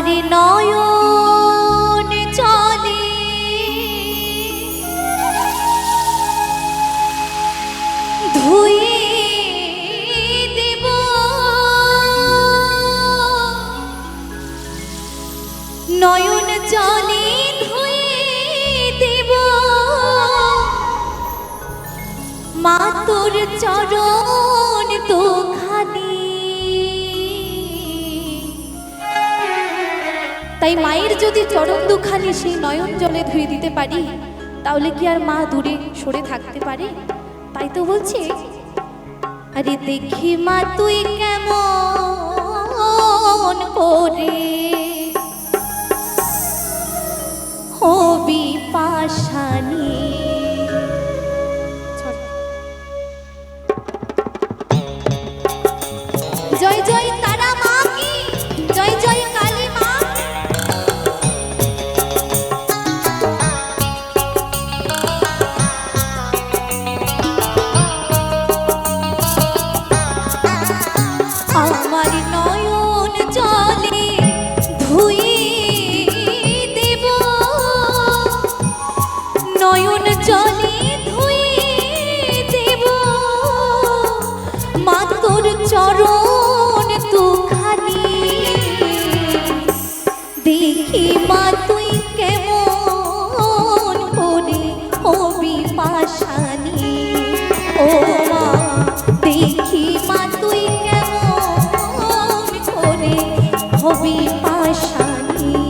আমার নয়ন চলে। ধুয়ে দেব। নয়ন চলে ধুয়ে দেব। মা চরণ তো খা তাই মায়ের যদি চরম দুখানি সেই নয়ন জলে ধুয়ে দিতে পারি, তাহলে কি আর মা দূরে সরে থাকতে পারে? তাই তো বলছি। আরে দেখি মা, তুই কেমন করে হবি পাশানি は。শাড়ি